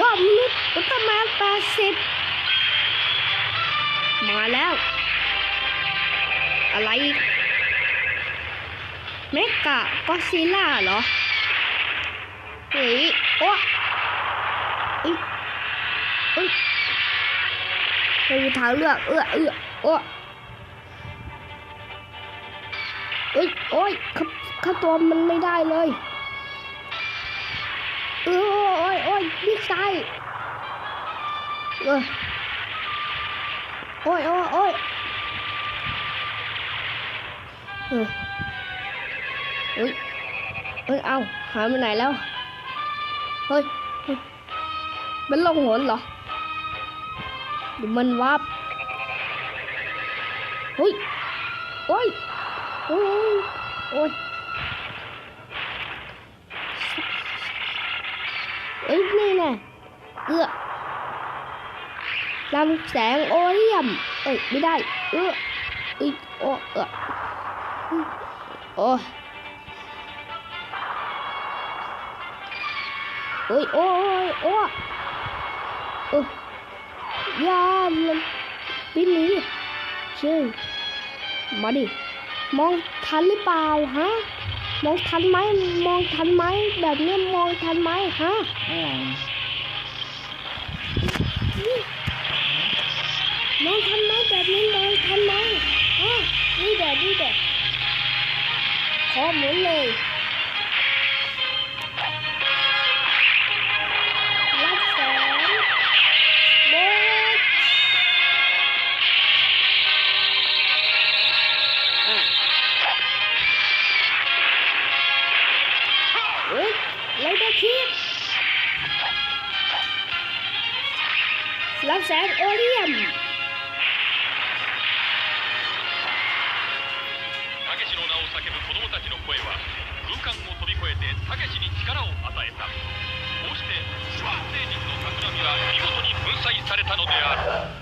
ยอดมนุษย์อุลตร้าแปดสิบมาแล้ว อะไรเมกะก็ซิล่าเหรอเฮ้ยโอ้อึ๊ยอึ๊ยไม่มีทางเลือกเอื้อเอื้อโอ้เอ้ยโอ้ยข้าข้าตัวมันไม่ได้เลย โอ้ยโอ้ยนี่ใช่เออโอ้ยโอ้ยโอ้ยเออเฮ้ยเฮ้ย เอาหายไปไหนแล้ว เฮ้ย มันลงหนเหรอหรือมันวับเฮ้ย โอ้ย โอ้ย โอ้ย เอ้ยนี่แน่เอื้อลำแสงโอเลียม เอ้ยไม่ได้ เออเอ้ยโอเออโอ้เอ้ยโอ้ยโอ้เออยามันบินหนีเชื่อมาดิ มองทันหรือเปล่าฮะ มองทันไหมมองทันไหมแบบนี้มองทันไหมฮะมองทันไหมแบบนี้มองทันไหมฮะนี่เด็ดนี่เด็ดขอหมุนเลย Wait, lay back here. Left side, の名を叫ぶ子供たちの声は空間を飛び越えてタケに力を与えた。こうしてスワン星人の企みは見事に粉砕されたのである。